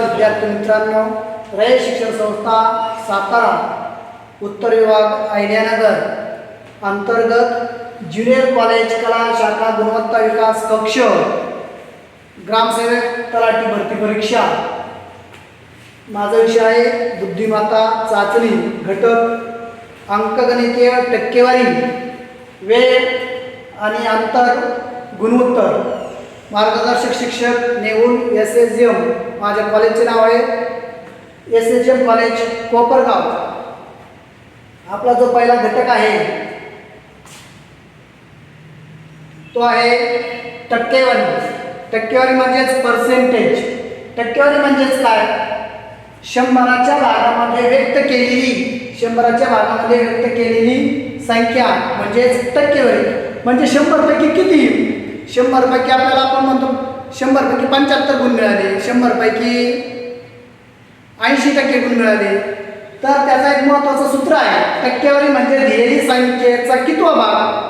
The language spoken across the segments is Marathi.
विद्यार्थी मित्रांनो रय शिक्षण संस्था सातारा उत्तर विभाग आयडियानगर अंतर्गत ज्युनियर कॉलेज कला शाखा गुणवत्ता विकास कक्ष ग्रामसेवक तलाठी भरती परीक्षा. माझा विषय आहे बुद्धिमत्ता चाचणी घटक अंकगणितीय टक्केवारी वेळ आणि अंतर गुणोत्तर. मार्गदर्शक शिक्षक नेऊन एस एस एम माझ्या कॉलेजचे नाव आहे S H M college Kopargaon. आपला जो पहिला घटक आहे तो आहे टक्केवारी. टक्केवारी म्हणजेच पर्सेंटेज टक्केवारी म्हणजेच काय? शंभराच्या भागामध्ये व्यक्त केलेली शंभराच्या भागामध्ये व्यक्त केलेली संख्या म्हणजेच टक्केवारी. म्हणजे शंभरपैकी किती? शंभरपैकी आपल्याला आपण म्हणतो शंभरपैकी पंच्याहत्तर गुण मिळाले शंभरपैकी ऐंशी टक्के गुण मिळाले. तर त्याचा एक महत्त्वाचं सूत्र आहे टक्केवारी म्हणजे दिलेली संख्येचा कितवा भाग?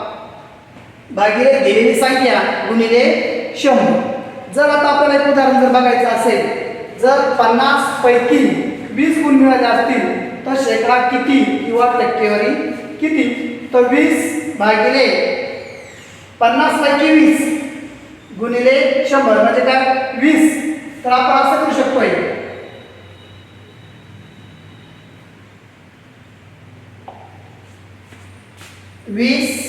भागिले दिलेली संख्या गुणिले शंभर. जर आता आपल्याला एक उदाहरण जर बघायचं असेल जर पन्नास पैकी वीस गुण मिळाले असतील तर शेकडा किती किंवा टक्केवारी किती? तर वीस भागिले पन्नास पैकी वीस गुणिले शंभर म्हणजे काय? वीस. तर आपण असं करू शकतोय वीस.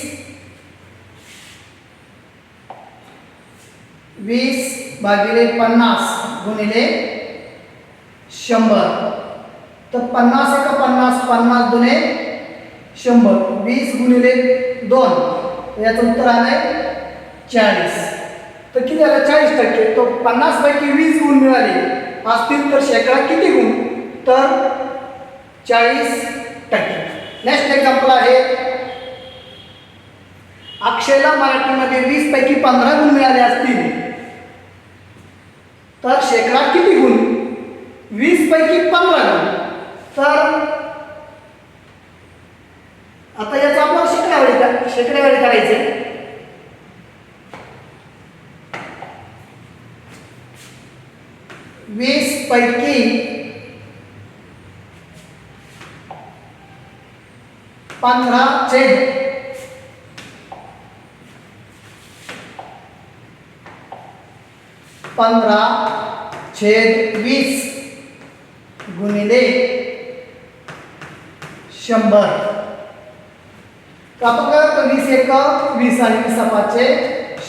वीस भागिले पन्नास गुणिले शंभर. तर पन्नास एका पन्नास पन्नास दुने शंभर. वीस गुणिले दोन. याचं उत्तर आलंय चाळीस. तर किती आलं? चाळीस टक्के. तो पन्नास पैकी वीस गुण मिळाले. असतील तर शेकडा किती गुण? तर चाळीस टक्के. नेक्स्ट एक्झाम्पल आहे. अक्षयला मराठीमध्ये वीस पैकी पंधरा गुण मिळाले असतील. तर शेकडा किती गुण? वीस पैकी पंधरा गुण. तर आता याचा आपण शेकड्यावारी का करायचे. वीस पैकी पंधरा छेद पंधरा छेद वीस गुणिले शंभर. तर आपण काय करतो वीस एक वीस आणि वीस पाचशे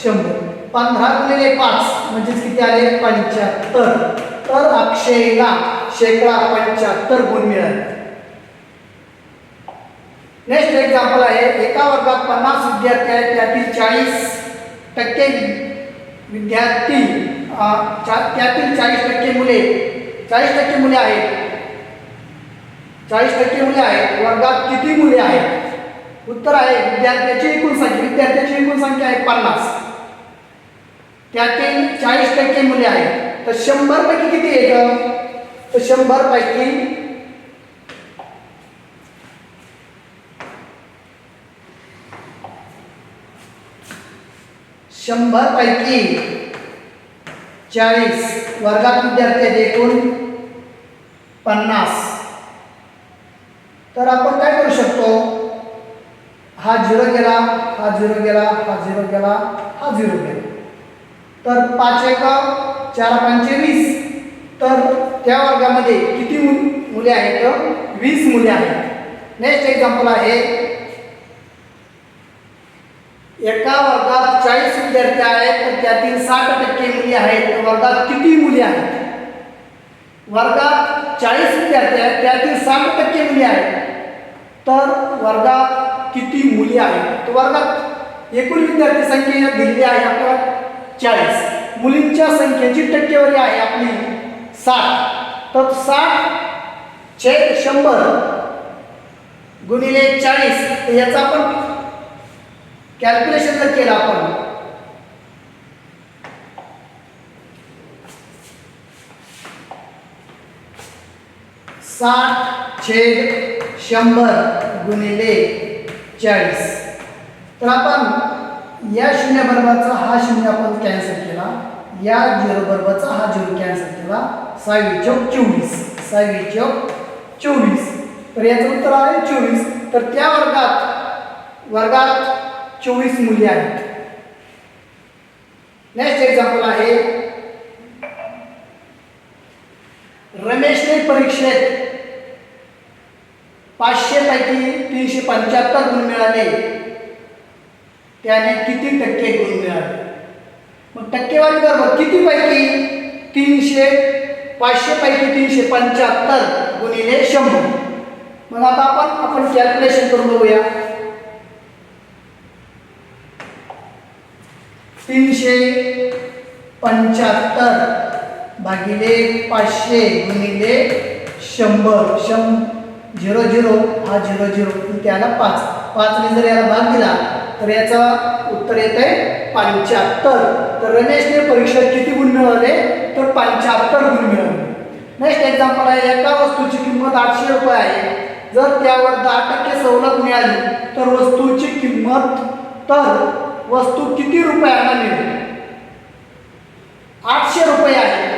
शंभर. पंधरा गुणिले पाच म्हणजेच किती आले? पंच्याहत्तर. तर अक्षयला शेकडा पंच्याहत्तर गुण मिळाले. नेक्स्ट एक्झाम्पल आहे एका वर्गात पन्नास विद्यार्थी आहेत त्यातील चाळीस टक्के विद्यार्थी चा- त्यातील चाळीस टक्के मुले चाळीस टक्के मुले आहेत. चाळीस टक्के मुले आहेत वर्गात किती मुले आहेत? उत्तर आहे विद्यार्थ्याची एकूण संख्या विद्यार्थ्याची एकूण संख्या आहे पन्नास. त्यातील चाळीस टक्के मुले आहेत. तर शंभर पैकी किती येतं तर शंभर पैकी शंभर पैकी चाळीस वर्गात विद्यार्थी आहेत एकूण पन्नास. तर आपण काय करू शकतो? हा झिरो गेला हा झिरो गेला हा झिरो गेला हा झिरो गेला तर पाच एक चार पाचशे वीस. तर त्या वर्गामध्ये किती मुले आहेत? वीस मुले आहेत. नेक्स्ट एक्झाम्पल आहे. एका वर्गात चाळीस विद्यार्थी आहेत तर त्यातील साठ टक्के मुली आहेत. वर्गात किती मुली आहेत? वर्गात चाळीस विद्यार्थी आहेत त्यातील साठ टक्के मुली आहेत. तर वर्गात किती मुली आहेत तो वर्गात एकूण विद्यार्थी संख्या दिलेली आहे आपल्याला चाळीस. मुलींच्या संख्येची टक्केवारी आहे आपली साठ. तर साठ छेद शंभर गुणिले चाळीस याचा आपण कॅल्क्युलेशन जर केलं आपण साठ छेद शंभर गुणिले चाळीस. तर आपण या शून्य बरोबरचा हा शून्य आपण कॅन्सल केला. या झिरो बरोबरचा हा झिरो कॅन्सल केला. सहावी चौक चोवीस. सहावी चौक चोवीस. तर याचं उत्तर आहे चोवीस. तर त्या वर्गात वर्गात चोवीस मुली आहेत. नेक्स्ट एक्झाम्पल आहे. रमेशने परीक्षेत पाचशे पैकी तीनशे पंच्याहत्तर गुण मिळाले. त्याने किती टक्के गुण मिळाले? मग टक्केवारी बरोबर कितीपैकी तीनशे पाचशे पैकी तीनशे पंच्याहत्तर गुणिले शंभर? मग आता आपण आपण कॅल्क्युलेशन करून बघूया. तीनशे पंच्याहत्तर भागिले पाचशे गुणिले शंभर. शं झिरो झिरो हा झिरो झिरो. त्याला पाच. पाचने जर याला भाग दिला तर याचा उत्तर येत आहे पंच्याहत्तर. तर रमेशने परीक्षेत किती गुण मिळवले? तर पंच्याहत्तर गुण मिळवले. नेक्स्ट एक्झाम्पल आहे एका वस्तूची किंमत आठशे रुपये आहे. जर त्यावर दहा टक्के सवलत मिळाली तर वस्तूची किंमत तर वस्तू किती रुपयांना मिळेल? आठशे रुपये आहे.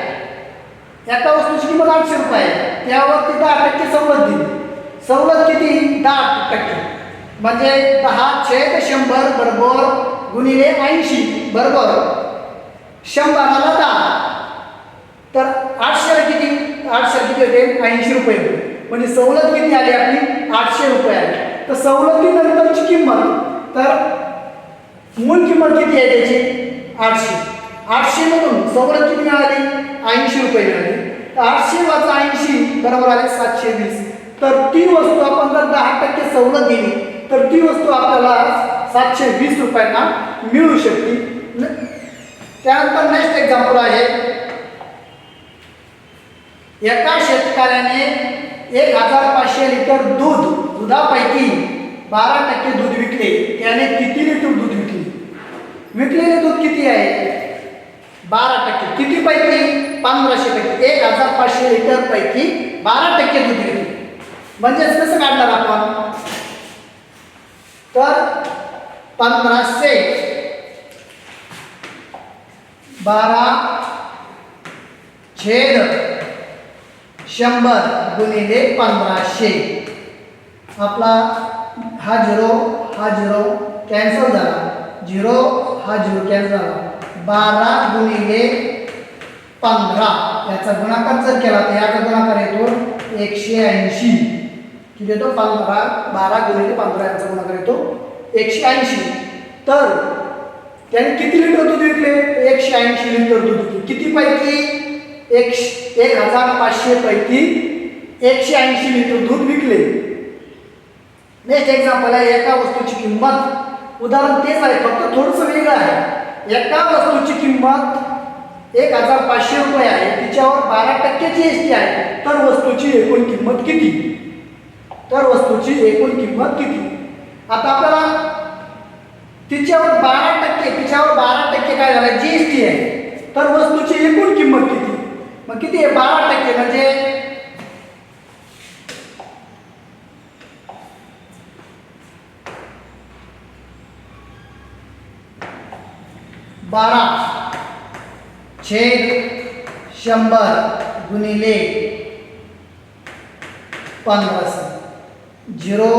एका वस्तूची किंमत आठशे रुपये आहे. त्यावरती दहा टक्के सवलत दिली. सवलत किती? दहा टक्के. म्हणजे दहा छेद शंभर बरोबर गुणिले ऐंशी बरोबर? शंभराला दहा. तर आठशे किती? आठशे किती होते? ऐंशी रुपये. म्हणजे सवलत किती आली आपली? आठशे रुपये आली. तर सवलतीनंतरची किंमत. तर मूळ किंमत किती आहे त्याची? आठशे. आठशे मधून सवलत किती मिळाली? ऐंशी रुपये मिळाली. तर आठशे वाजा ऐंशी बरोबर आले सातशे वीस. तर ती वस्तू आपण जर दहा टक्के सवलत दिली तर ती वस्तू आपल्याला सातशे वीस रुपयांना मिळू शकते. त्यानंतर नेक्स्ट एक्झाम्पल आहे. एका शेतकऱ्याने एक हजार पाचशे लिटर दूध दुधापैकी बारा टक्के दूध विकले. त्याने किती लिटर दूध विकले? विकलेले दूध किती आहे? बारा टक्के. किती पैकी पंधराशे पैकी. एक हजार पाचशे लिटर पैकी बारा टक्के दूध विकले. म्हणजेच कसं काढणार आपण? तर पंधराशे बारा छेद शंभर गुणिले पंधराशे. आपला हा झिरो हा झिरो कॅन्सल झाला. झिरो हा झिरो कॅन्सल झाला. बारा गुणिले पंधरा. याचा गुणाकार जर केला तर याचा गुणाकार येतो एकशे ऐंशी. किती येतो पंधरा बारा गुणिले पंधरा यांचा गुणाकार येतो. एकशे ऐंशी. तर त्याने किती लिटर दूध विकले? एकशे ऐंशी लिटर दूध विकले. किती पैकी? एक एक हजार पाचशे पैकी एकशे ऐंशी लिटर दूध विकले. नेक्स्ट एक्झाम्पल आहे एका वस्तूची किंमत. उदाहरण तेच आहे फक्त थोडंसं वेगळं आहे. एका वस्तूची किंमत एक हजार पाचशे रुपये आहे. तिच्यावर बारा टक्क्याची एस टी आहे. तर वस्तूची एकूण किंमत किती? तर वस्तूची एकूण किंमत किती? आता आपल्याला तिच्यावर बारा टक्के तिच्यावर बारा टक्के काय झालं? जी एस टी आहे. तर वस्तूची एकूण किंमत किती? मग किती आहे? बारा टक्के. म्हणजे बारा छेद शंभर गुणिले पंधराशे zero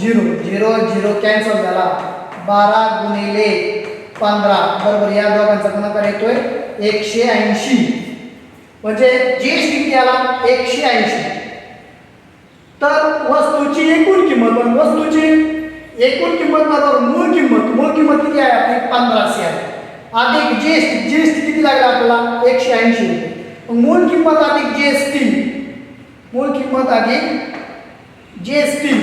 zero zero zero cancel झाला. बारा गुणिले पंधरा. बरोबर या दोघांचा गुणाकार येतोय एकशे ऐंशी. म्हणजे जी एस टी किती आला? एकशे ऐंशी. तर वस्तूची एकूण किंमत पण वस्तूची एकूण किंमत बरोबर मूळ किंमत मूळ किंमत किती आहे? आपली पंधराशे आहे. अधिक G S T G S T किती लागला आपल्याला? एकशे ऐंशी. मूळ किंमत अधिक जी एस टी मूळ किंमत अधिक जी एस टी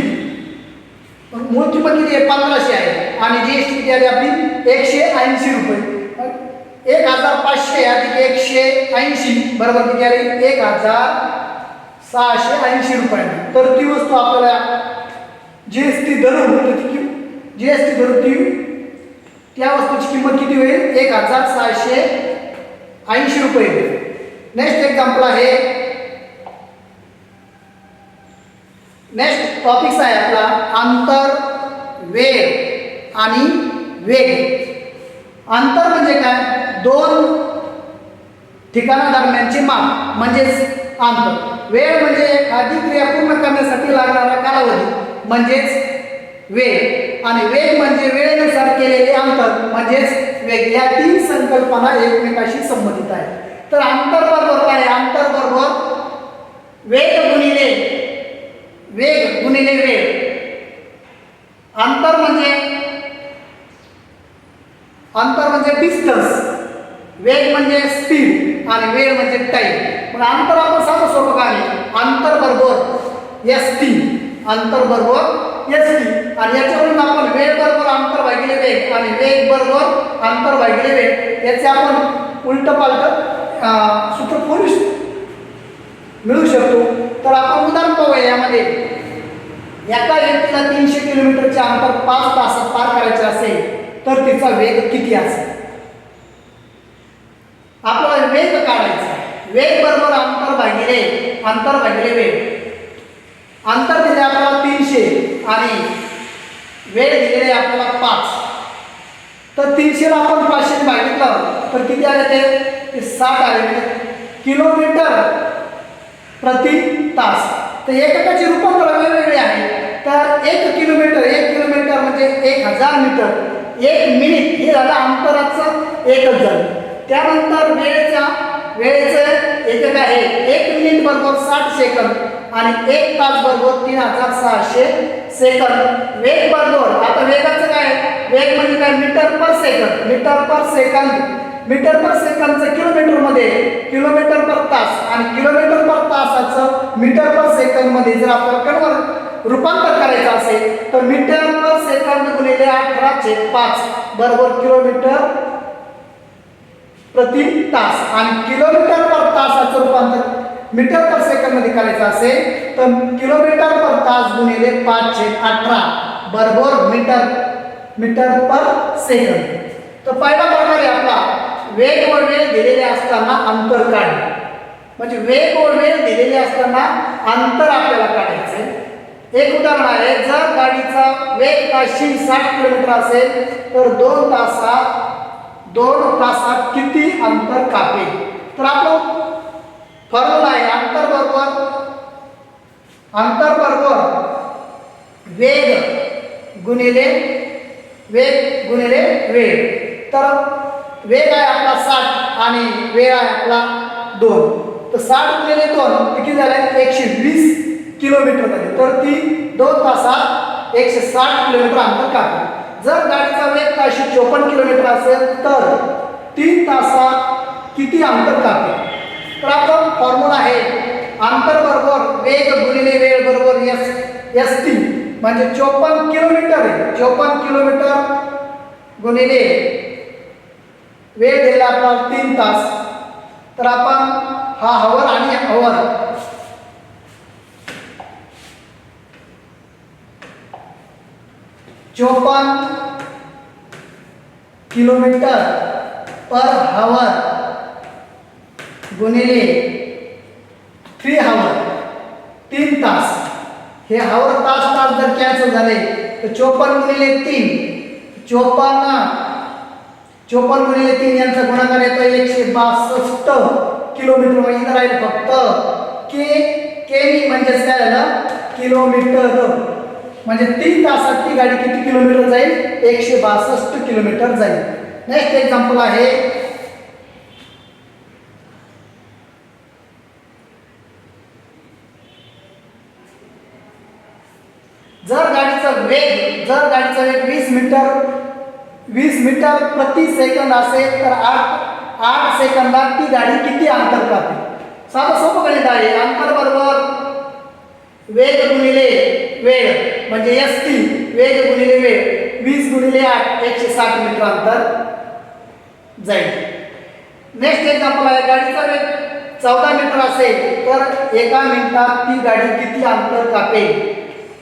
मग पण किती आहे पंधराशे आहे. आणि जी एस टी किती आली आपली एकशे ऐंशी रुपये. एक हजार पाचशे अधिक एकशे ऐंशी. बरोबर किती आली एक हजार सहाशे ऐंशी रुपये. तर ती वस्तू आपल्याला जी एस टी धरून तर ती जी एस टी धरून ती त्या वस्तूची किंमत किती होईल? एक हजार सहाशे ऐंशी रुपये. नेक्स्ट एक्झाम्पल आहे नेक्स्ट टॉपिक्स आहे आपला अंतर वेग आणि वेग. अंतर म्हणजे काय? दोन ठिकाणादरम्यानची माप म्हणजेच अंतर. वेळ म्हणजे एखादी क्रिया पूर्ण करण्यासाठी लागणारा कालावधी म्हणजेच वेळ. आणि वेग म्हणजे वेळेनुसार केलेले अंतर म्हणजेच वेग. या तीन संकल्पना एकमेकाशी संबंधित आहेत. तर अंतर बरोबर काय अंतर बरोबर वेग गुणिले वेग गुणिले वेळ. अंतर म्हणजे अंतर म्हणजे डिस्टन्स वेग म्हणजे स्पीड आणि वेळ म्हणजे टाईम पण अंतर आपण साधं का काय अंतर बरोबर एस टी अंतर बरोबर एस टी आणि याच्यावरून आपण वेळ बरोबर अंतर भागिले वेग आणि वेग बरोबर अंतर भागिले वेग. याचे आपण उलट पालट सूत्र करू मिळू शकतो. तर आपण उदाहरण पाहूया यामध्ये. एका व्यक्तीला तीनशे किलोमीटरचे अंतर पाच तासात पार करायचे असेल तर तिचा वेग किती असेल? आपला वेग काढायचा आहे. वेग बरोबर अंतर भागिले अंतर भागिले वेग. अंतर दिले आपल्याला तीनशे आणि वेळ दिलेले आपल्याला पाच. तर तीनशेला आपण पाचशे भागितलं तर किती आले ते? साठ आले. म्हणजे किलोमीटर प्रति तास. तर एककाचे रूपांतर वेगवेगळे आहे. तर एक किलोमीटर एक किलोमीटर म्हणजे एक हजार मीटर. एक मिनिट हे झालं अंतराचं एकच झालं त्यानंतर वेळेचा वेळेचं एकक आहे. एक मिनिट बरोबर साठ सेकंद आणि एक तास बरोबर तीन हजार सहाशे सेकंद. वेग बरोबर आता वेगाचं काय वेग म्हणजे काय? Metre per second. Metre per second. Metre per सेकंदचं किलोमीटरमध्ये किलोमीटर पर तास आणि किलोमीटर पर तास मीटर पर सेकंदमध्ये जर आपल्याला कन्वर्ट रूपांतर करायचं असेल तर मीटर पर सेकंद गुणिले अठराशे पाच बरोबर किलोमीटर प्रति तास. आणि किलोमीटर पर तासाचं रूपांतर मीटर पर सेकंदमध्ये करायचं असेल तर किलोमीटर पर तास गुणिले पाचशे अठरा बरोबर मीटर मीटर पर सेकंद तर पहिला प्रकार आहे आपला. वेग व वेळ दिलेले असताना अंतर काढणे म्हणजे वेग व वेळ दिलेले असताना अंतर आपल्याला काढायचं आहे एक उदाहरण आहे जर गाडीचा वेग ताशी साठ किलोमीटर असेल तर दोन तासात दोन तासात किती अंतर कापेल? तर आपण फॉर्म्युला आहे अंतर बरोबर अंतर बरोबर वेग गुणिले वेग गुणिले वेळ. तर वेग आहे आपला साठ आणि वेळ आहे आपला दोन. तर साठ गुणिले दोन किती झाले? एकशे वीस किलोमीटर झाले. तर ती दोन तासात एकशे साठ किलोमीटर अंतर कापेल जर गाडीचा वेग ताशी चोपन्न किलोमीटर असेल तर तीन तासात किती अंतर कापेल तर आपण फॉर्म्युला आहे अंतर बरोबर वेग गुणिले वेळ बरोबर एस एस टी म्हणजे चोपन्न किलोमीटर आहे. चोपन्न किलोमीटर गुणिले वेळ दिला आपला तीन तास. तर आपण हा हवर आणि हवर. चोपन्न किलोमीटर पर हवर गुणिले थ्री हवर तीन तास. हे हवर तास तास जर कॅन्सल झाले तर चोपन्न गुणिले तीन. चोपन्न चोपन्न गुणिले तीन यांचा गुणाकार येतो एकशे बासष्ट. किलोमीटर म्हणजे राहील फक्त. के केमी म्हणजेच काय झालं? किलोमीटर. म्हणजे तीन तासात ती गाडी किती किलोमीटर जाईल? एकशे बासष्ट किलोमीटर जाईल. नेक्स्ट एक्झाम्पल आहे. जर गाडीचा वेग जर गाडीचा वेग वीस मीटर वीस मीटर प्रति सेकंद असेल तर आठ आठ सेकंदात ती गाडी किती अंतर कापते साधं सोपं गणित आहे. अंतर बरोबर वेग गुणिले वेळ म्हणजे एस टी वेग गुणिले वेळ. वीस गुणिले आठ एकशे साठ मीटर अंतर जाईल. नेक्स्ट एक्झाम्पल आहे गाडीचा वेग चौदा मीटर असेल तर एका मिनिटात ती गाडी किती अंतर कापेल?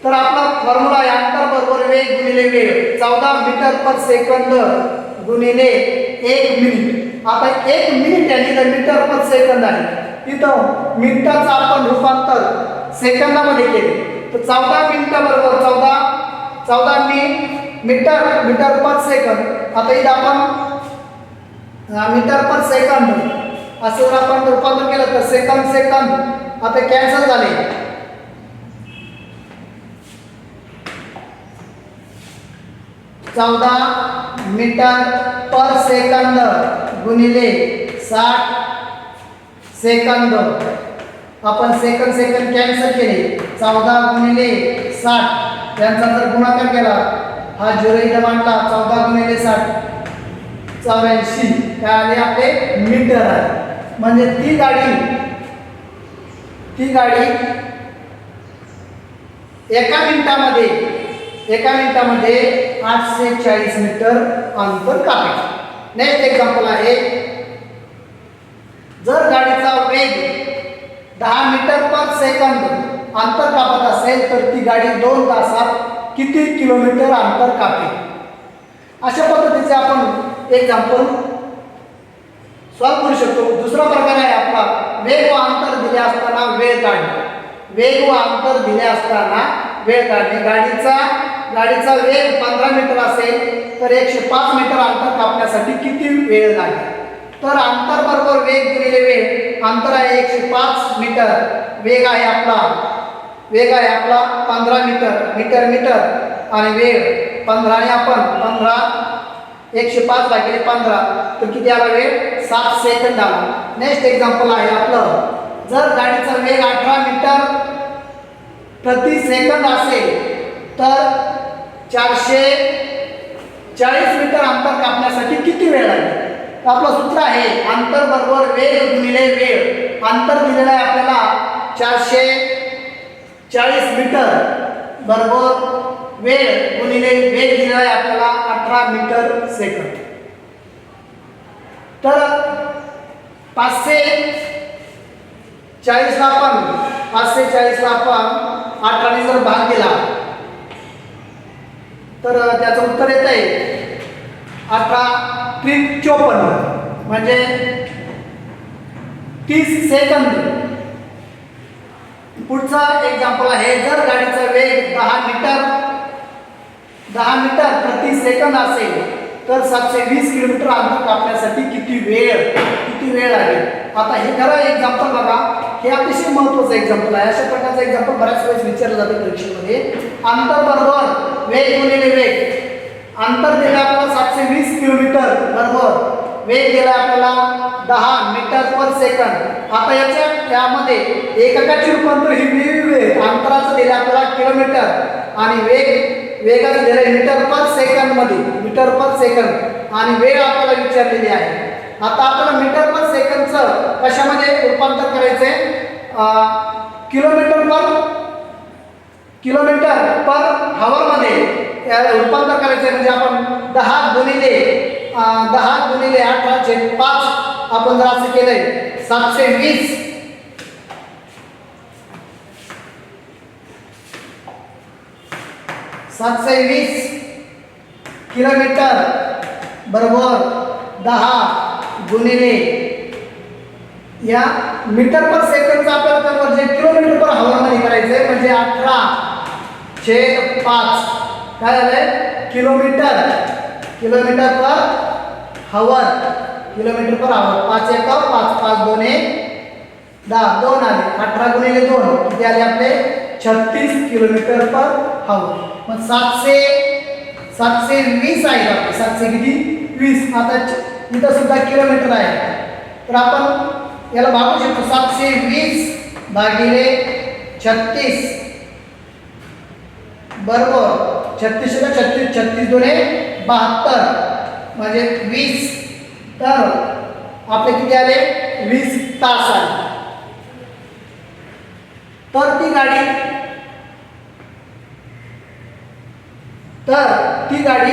तर आपला फॉर्म्युला आहे अंतर बरोबर वेग गुणिले वेळ. चौदा मीटर पर सेकंद गुणिले एक मिनिट आता एक मिनिट आहे तर मीटर पण सेकंद आहे इथं मिनिटाचं आपण रूपांतर सेकंदामध्ये केले. तर चौदा मिनिटं बरोबर चौदा चौदा मी मीटर मीटर पर सेकंद आता इथं आपण मीटर पर सेकंद असं जर आपण रूपांतर केलं तर सेकंद सेकंद आता कॅन्सल झाले. चौदा मीटर पर सेकंद गुणिले साठ सेकंद. आपण सेकंद सेकंद कॅन्सल केले. चौदा गुणिले साठ. त्यांचा जर गुणाकार केला हा झिरो इथं मांडला चौदा गुणिले साठ. चौऱ्याऐंशी. काय आले आपले मीटर आहे. म्हणजे ती गाडी ती गाडी एका मिनिटामध्ये एका मिनिटामध्ये आठशे चाळीस मीटर अंतर कापायचं नेक्स्ट एक्झाम्पल आहे जर गाडीचा वेग दहा मीटर पर सेकंद अंतर कापत असेल तर ती गाडी दोन तासात किती किलोमीटर अंतर कापेल अशा पद्धतीचे आपण एक्झाम्पल सॉल्व करू शकतो. दुसरा प्रकार आहे आपला वेग व अंतर दिले असताना वेळ काढणे. वेग व अंतर दिले असताना वेळ काढणे गाडीचा गाडीचा वेग पंधरा मीटर असेल तर एकशे पाच मीटर अंतर कापण्यासाठी किती वेळ लागेल? तर अंतर बरोबर वेग दिलेले वेळ अंतर आहे एकशे पाच मीटर. वेग आहे आपला वेग आहे आपला पंधरा मीटर मीटर मीटर. आणि वेळ पंधराने आपण पंधरा एकशे पाच लागेले पंधरा. तर किती आला वेळ? सात सेकंद आला. नेक्स्ट एक्झाम्पल आहे आपलं. जर गाडीचा वेग अठरा मीटर प्रति सेकंद असेल तर चारशे चाळीस मीटर अंतर कापण्यासाठी किती वेळ लागेल? तर आपलं सूत्र आहे अंतर बरोबर वेग गुणिले वेळ. अंतर दिलेलं आहे आपल्याला चारशे चाळीस मीटर बरोबर वेळ गुणिले वेग दिलेला आहे आपल्याला अठरा मीटर सेकंद. तर पाचशे चाळीसला आपण पाचशे चाळीसला आपण अठराने जर भाग केला तर त्याचं उत्तर येत आहे अठरा त्रिक चोपन्न म्हणजे तीस सेकंद. पुढचा एक्झाम्पल आहे जर गाडीचा वेग दहा मीटर दहा मीटर प्रति सेकंद असेल तर सातशे वीस किलोमीटर अंतर कापण्यासाठी किती वेळ किती वेळ लागेल? आता हे खरं एक्झाम्पल बघा. हे अतिशय महत्त्वाचं एक्झाम्पल आहे. अशा प्रकारचं एक्झाम्पल बऱ्याच वेळेस विचारलं जातं परीक्षेमध्ये अंतर बरोबर वेग गुणिले वेग. अंतर दिलं आपल्याला सातशे वीस किलोमीटर बरोबर. वेग दिला आपल्याला दहा मीटर पर सेकंद. आता याच्या त्यामध्ये एककाची रूपांतर ही वेग अंतराचं दिलं आपल्याला किलोमीटर. आणि वेग वेगाने दिलं मीटर पर सेकंदमध्ये मीटर पर सेकंद आणि वेळ आपल्याला विचारलेली आहे. आता आपल्याला मीटर पर सेकंदचं कशामध्ये रूपांतर करायचंय? किलोमीटर पर किलोमीटर पर हवरमध्ये रूपांतर करायचं म्हणजे आपण दहा गुणिले दहा गुणिले अठराशे पाच आपण जर असं केलंय सातशे वीस. सातशे वीस किलोमीटर बरोबर दहा गुणिले. या मीटर पर सेकंडचा आपल्याला कन्वर्ट जे म्हणजे किलोमीटर पर हवामध्ये करायचं आहे म्हणजे अठरा छेद पाच. काय झालंय? Kilometre. Kilometre per hour kilometre per hour पाच एक पाच. पाच दोन एक दहा. दोन आले. अठरा गुणिले दोन. किती आले आपले? छत्तीस किलोमीटर पर हवर मग सातशे सातशे वीस आहे आपले. सातशे किती? वीस. आता इथं सुद्धा किलोमीटर आहे. तर आपण याला भागू शकतो. सातशे वीस भागिले छत्तीस. बरोबर. छत्तीस छत्तीस छत्तीस दोन्ही बहात्तर. म्हणजे वीस. तर आपले किती आले? वीस तास आले. तर ती गाडी तर ती गाडी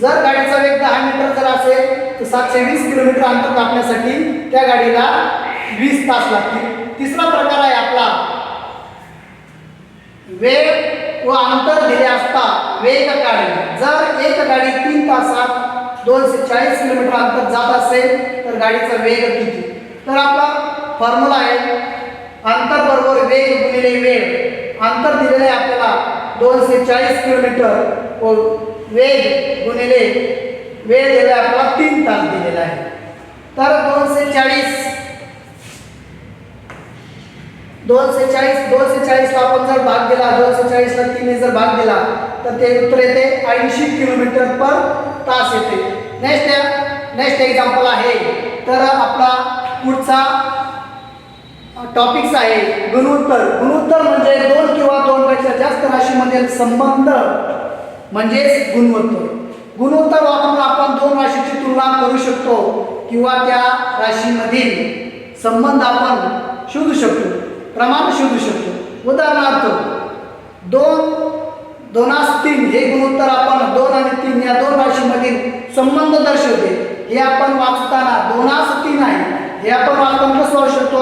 जर गाडीचा वेग दहा मीटर जर असेल तर सातशे वीस किलोमीटर अंतर कापण्यासाठी त्या गाडीला वीस तास लागतील. तिसरा प्रकार आहे आपला वेग व अंतर दिले असता वेग काढणे. जर एक गाडी तीन तासात दोनशे चाळीस किलोमीटर अंतर जात असेल तर गाडीचा वेग किती? तर आपला फॉर्म्युला आहे अंतर बरोबर वेग गुणिले वेळ. अंतर दिलेलं आहे आपल्याला दोनशे चाळीस किलोमीटर व वेग गुणिले वेळ दिलेला आपला तीन तास दिलेला आहे. तर दोनशे चाळीस दोनशे चाळीस दोनशे चाळीसला आपण जर भाग दिला दोनशे चाळीसला तीनने जर भाग दिला तर ते उत्तर येते ऐंशी किलोमीटर पर तास येते. नेक्स्ट नेक्स्ट एक्झाम्पल आहे. तर आपला पुढचा टॉपिक्स आहे गुणोत्तर. गुणोत्तर म्हणजे दोन किंवा दोनपेक्षा जास्त राशीमधील संबंध म्हणजेच गुणोत्तर गुणोत्तर वापरून आपण दोन राशीची तुलना करू शकतो किंवा त्या राशीमधील संबंध आपण शोधू शकतो प्रमाण शोधू शकतो. उदाहरणार्थ दोन दोनास तीन हे गुणोत्तर आपण दोन आणि तीन या दोन राशीमधील संबंध दर्शवते. हे आपण वाचताना दोनास तीन आहे. हे आपण वाचताना कसं वाचू शकतो?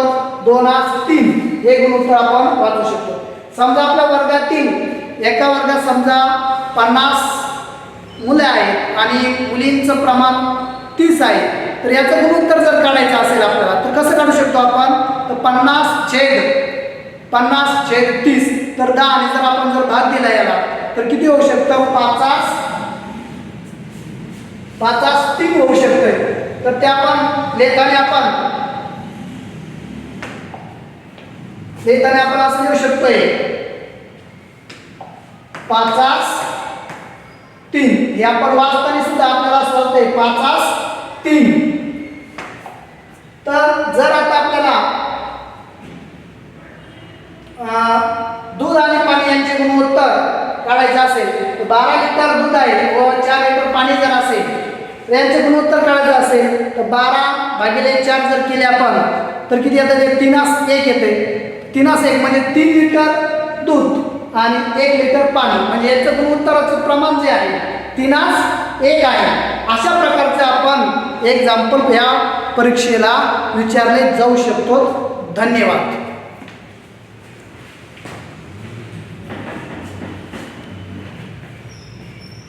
दोनास तीन हे गुणोत्तर आपण वाचू शकतो. समजा आपल्या वर्गातील एका वर्गात समजा पन्नास मुले आहेत आणि मुलींचं प्रमाण तीस आहे तर याचं गुणोत्तर जर काढायचं असेल आपल्याला तर कसं काढू शकतो आपण? तर पन्नास छेद पन्नास छेद तीस तर दहा आणि जर आपण जर भाग दिला याला तर किती होऊ शकतं? पाचास पाचास तीन होऊ शकतंय. तर त्या आपण लेखाने आपण लेखाने आपण असं लिहू शकतोय. पाचास तीन. हे आपण वाचताना सुद्धा आपल्याला असं वाटतंय पाचास तीन. तर जर आता आपल्याला दूध आणि पाणी यांचे गुणोत्तर काढायचं असेल तर बारा लिटर दूध आहे व चार लिटर पाणी जर असेल यांचे गुणोत्तर काढायचं असेल तर बारा भागिले चार जर केले आपण तर किती येतं ते तीनास एक येते. तिनास एक म्हणजे तीन लिटर दूध आणि एक लिटर पाणी. म्हणजे याचं गुणोत्तराचं प्रमाण जे आहे तिनास एक आहे. अशा प्रकारचे आपण एक्झाम्पल ह्या परीक्षेला विचारले जाऊ शकतो. धन्यवाद.